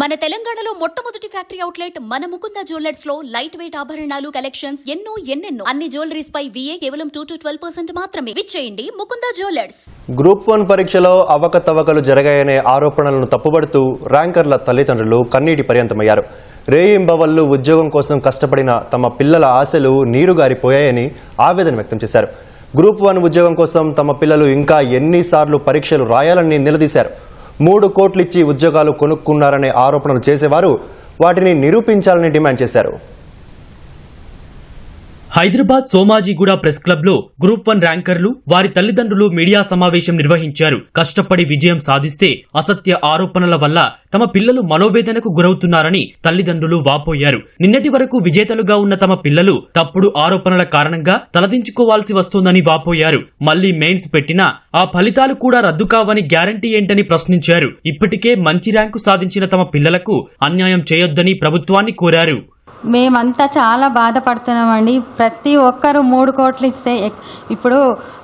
మన తెలంగాణలో మొట్టమొదటి ఫ్యాక్టరీ అవుట్లెట్ మన ముకుంద జ్యువెలర్స్లో లైట్ వెయిట్ ఆభరణాలు కలెక్షన్స్ ఎన్నో ఎన్నెన్నో. అన్ని జ్యువెలరీస్ పై విఏ కేవలం టూ టు ట్వెల్వ్ పర్సెంట్ మాత్రమే. విచ్చేయండి ముకుంద జ్యువెలర్స్. గ్రూప్ వన్ పరీక్షలో అవకతవకలు జరగాయనే ఆరోపణలను తప్పుబడుతూ ర్యాంకర్ల తల్లిదండ్రులు కన్నీటి పర్యంతమయ్యారు. రేయింబవళ్ళు ఉద్యోగం కోసం కష్టపడిన తమ పిల్లల ఆశలు నీరుగారిపోయాయని ఆవేదన వ్యక్తం చేశారు. గ్రూప్ వన్ ఉద్యోగం కోసం తమ పిల్లలు ఇంకా ఎన్నిసార్లు పరీక్షలు రాయాలని నిలదీశారు. మూడు కోట్లిచ్చి ఉద్యోగాలు కొనుక్కున్నారనే ఆరోపణలు చేసేవారు వాటిని నిరూపించాలని డిమాండ్ చేశారు. హైదరాబాద్ సోమాజీగూడ ప్రెస్ క్లబ్లో గ్రూప్ వన్ ర్యాంకర్లు వారి తల్లిదండ్రులు మీడియా సమావేశం నిర్వహించారు. కష్టపడి విజయం సాధిస్తే అసత్య ఆరోపణల వల్ల తమ పిల్లలు మనోవేదనకు గురవుతున్నారని తల్లిదండ్రులు వాపోయారు. నిన్నటి వరకు విజేతలుగా ఉన్న తమ పిల్లలు తప్పుడు ఆరోపణల కారణంగా తలదించుకోవాల్సి వస్తోందని వాపోయారు. మళ్ళీ మెయిన్స్ పెట్టినా ఆ ఫలితాలు కూడా రద్దు కావని గ్యారంటీ ఏంటని ప్రశ్నించారు. ఇప్పటికే మంచి ర్యాంకు సాధించిన తమ పిల్లలకు అన్యాయం చేయొద్దని ప్రభుత్వాన్ని కోరారు. మేమంతా చాలా బాధపడుతున్నామండి. ప్రతి ఒక్కరు మూడు కోట్లు ఇస్తే ఇప్పుడు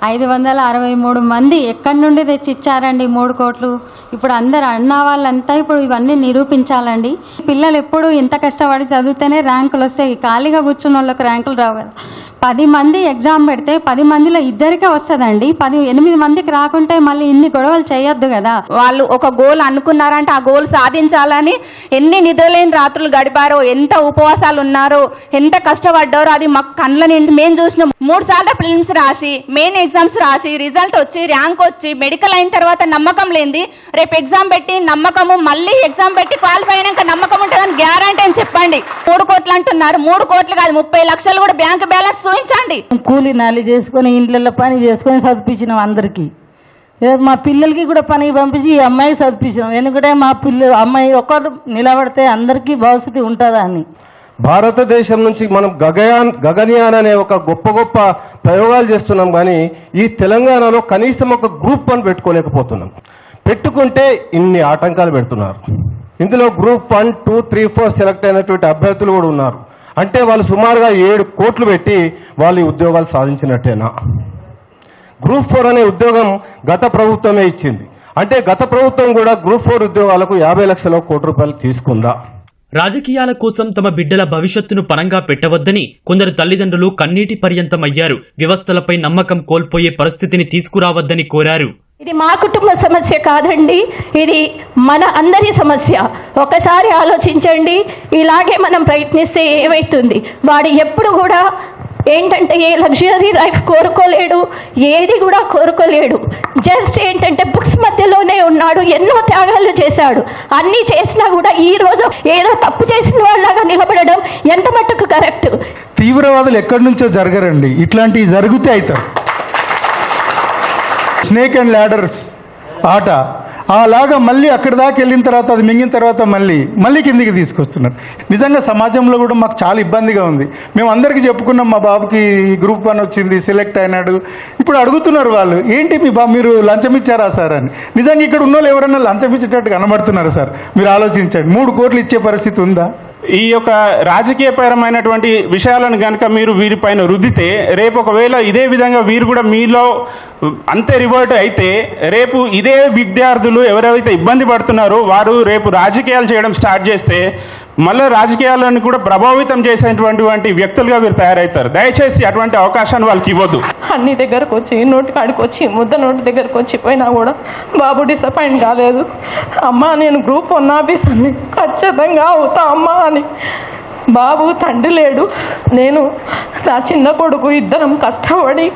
ఐదు వందల అరవై మూడు మంది ఎక్కడి నుండి తెచ్చి ఇచ్చారండి మూడు కోట్లు? ఇప్పుడు అందరు అన్న వాళ్ళంతా ఇప్పుడు ఇవన్నీ నిరూపించాలండి. పిల్లలు ఎప్పుడు ఇంత కష్టపడి చదివితేనే ర్యాంకులు వస్తాయి ఖాళీగా కూర్చున్న వాళ్ళకి ర్యాంకులు రావు కదా. పది మంది ఎగ్జామ్ పెడితే పది మందిలో ఇద్దరికే వస్తుందండి. పది ఎనిమిది మందికి రాకుంటే మళ్ళీ ఇన్ని గొడవలు చేయొద్దు కదా. వాళ్ళు ఒక గోల్ అనుకున్నారంటే ఆ గోల్ సాధించాలని ఎన్ని నిద్రలేని రాత్రులు గడిపారో ఎంత ఉపవాసాలు ఉన్నారో ఎంత కష్టపడ్డారో అది మాకు కళ్ళ నిండి మేము చూసినాం. మూడు సార్లు ఫిలిమ్స్ రాసి మెయిన్ ఎగ్జామ్స్ రాసి రిజల్ట్ వచ్చి ర్యాంక్ వచ్చి మెడికల్ అయిన తర్వాత నమ్మకం లేనిది రేపు ఎగ్జామ్ పెట్టి నమ్మకము మళ్ళీ ఎగ్జామ్ పెట్టి క్వాలిఫై అయినాక నమ్మకం ఉంటుందని గ్యారంటీ అని చెప్పండి. మూడు కోట్లు అంటున్నారు. మూడు కోట్లు కాదు ముప్పై లక్షలు కూడా బ్యాంక్ బ్యాలెన్స్ చూపించండి. కూలి నాలి చేసుకొని ఇంట్లో పని చేసుకొని చదివించినాం అందరికీ. రేపు మా పిల్లలకి కూడా పనికి పంపించి ఈ అమ్మాయి చదివించినాం. ఎందుకంటే మా పిల్లలు అమ్మాయి ఒకరు నిలబడితే అందరికీ భవిష్యత్తు ఉంటుందా అని భారతదేశం నుంచి మనం గగయాన్ గగనయాన్ అనే ఒక గొప్ప గొప్ప ప్రయోగాలు చేస్తున్నాం కానీ ఈ తెలంగాణలో కనీసం ఒక గ్రూప్ వన్ పెట్టుకోలేకపోతున్నాం. పెట్టుకుంటే ఇన్ని ఆటంకాలు పెడుతున్నారు. ఇందులో group one two three four select అయినటువంటి అభ్యర్థులు కూడా ఉన్నారు. అంటే వాళ్ళు సుమారుగా ఏడు కోట్లు పెట్టి వాళ్ళు ఉద్యోగాలు సాధించినట్టేనా? గ్రూప్ ఫోర్ అనే ఉద్యోగం గత ప్రభుత్వమే ఇచ్చింది. అంటే గత ప్రభుత్వం కూడా గ్రూప్ ఫోర్ ఉద్యోగాలకు యాభై లక్షల కోటి రూపాయలు తీసుకుందా? రాజకీయాల కోసం తమ బిడ్డల భవిష్యత్తును పణంగా పెట్టవద్దని కొందరు తల్లిదండ్రులు కన్నీటి పర్యంతమయ్యారు. వ్యవస్థలపై నమ్మకం కోల్పోయే పరిస్థితిని తీసుకురావద్దని కోరారు. ఇది మా కుటుంబ సమస్య కాదండి. ఇది మన అందరి సమస్య. ఒకసారి ఆలోచించండి. ఇలాగే మనం ప్రయత్నిస్తే ఏమవుతుంది వాడు ఎప్పుడు కూడా ఏంటంటే ఏ లగ్జరీ లైఫ్ కోరుకోలేడు ఏది కూడా కోరుకోలేడు. జస్ట్ ఏంటంటే బుక్స్ మధ్యలోనే ఉన్నాడు ఎన్నో త్యాగాలు చేశాడు. అన్నీ చేసినా కూడా ఈ రోజు ఏదో తప్పు చేసిన వాళ్ళగా నిలబడడం ఎంత మట్టుకు కరెక్ట్ తీవ్రవాదులు ఎక్కడి నుంచో జరగరండి. ఇట్లాంటివి జరిగితే అవుతారు స్నేక్ అండ్ ల్యాడర్స్ ఆట. అలాగా మళ్ళీ అక్కడి దాకా వెళ్ళిన తర్వాత అది మింగిన తర్వాత మళ్ళీ మళ్ళీ కిందికి తీసుకొస్తున్నారు. నిజంగా సమాజంలో కూడా మాకు చాలా ఇబ్బందిగా ఉంది. మేము అందరికీ చెప్పుకున్నాం మా బాబుకి గ్రూప్ వన్ వచ్చింది సెలెక్ట్ అయినాడు. ఇప్పుడు అడుగుతున్నారు వాళ్ళు ఏంటి మీ బా మీరు లంచం ఇచ్చారా సార్? అని. నిజంగా ఇక్కడ ఉన్న వాళ్ళు ఎవరైనా లంచం ఇచ్చేటట్టు కనబడుతున్నారు సార్. మీరు ఆలోచించండి మూడు కోట్లు ఇచ్చే పరిస్థితి ఉందా? ఈ యొక్క రాజకీయపరమైనటువంటి విషయాలను కనుక మీరు వీరిపైన రుద్దితే రేపు ఒకవేళ ఇదే విధంగా వీరు కూడా మీలో అంతే రివర్ట్ అయితే రేపు ఇదే విద్యార్థులు ఎవరైతే ఇబ్బంది పడుతున్నారో వారు రేపు రాజకీయాలు చేయడం స్టార్ట్ చేస్తే మళ్ళీ రాజకీయాలను కూడా ప్రభావితం చేసేటువంటి వ్యక్తులుగా వీరు తయారవుతారు. దయచేసి అటువంటి అవకాశాన్ని వాళ్ళకి ఇవ్వద్దు. అన్ని దగ్గరకు వచ్చి నోటి కాడికి వచ్చి ముద్ద నోటి దగ్గరకు వచ్చి పోయినా కూడా బాబు డిసప్పాయింట్ కాలేదు. అమ్మ నేను గ్రూప్ వన్ ఆఫీసర్ని ఖచ్చితంగా అవుతా అమ్మా అని. బాబు తండ్రి లేడు. నేను నా చిన్న కొడుకు ఇద్దరం కష్టపడి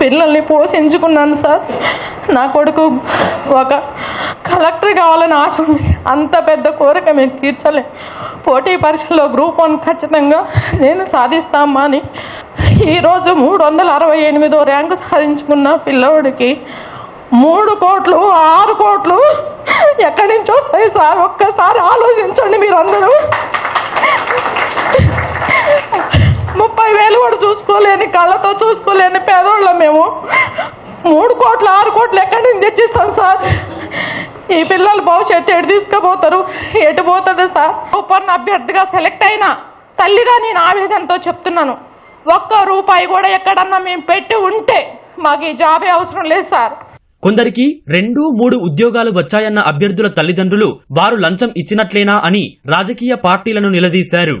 పిల్లల్ని పోషించుకున్నాను సార్. నా కొడుకు ఒక కలెక్టర్ కావాలని ఆశ ఉంది. అంత పెద్ద కోరిక మేము తీర్చలే. పోటీ పరీక్షల్లో గ్రూప్ వన్ ఖచ్చితంగా నేను సాధిస్తామా అని. ఈరోజు మూడు వందల అరవై ఎనిమిదో ర్యాంకు సాధించుకున్న పిల్లవాడికి మూడు కోట్లు ఆరు కోట్లు ఎక్కడి నుంచి వస్తాయి సార్? ఒక్కసారి ఆలోచించండి మీరందరూ. ముప్పై వేలు కూడా చూసుకోలేని కళ్ళతో చూసుకోలేని పేదోళ్ళం మేము. మూడు కోట్లు ఆరు కోట్లు ఎక్కడి నుంచి తెచ్చిస్తాం సార్? ఈ పిల్లలు భవిష్యత్తు ఎటు తీసుకుపోతారు? ఎటు పోతుంది సార్? ఉపన్న అభ్యర్థిగా సెలెక్ట్ అయినా తల్లిగా నేను ఆవేదనతో చెప్తున్నాను. ఒక్క రూపాయి కూడా ఎక్కడన్నా మేము పెట్టి ఉంటే మాకు ఈ జాబే అవసరం లేదు సార్. కొందరికి రెండు మూడు ఉద్యోగాలు వచ్చాయన్న అభ్యర్థుల తల్లిదండ్రులు వారు లంచం ఇచ్చినట్లేనా అని రాజకీయ పార్టీలను నిలదీశారు.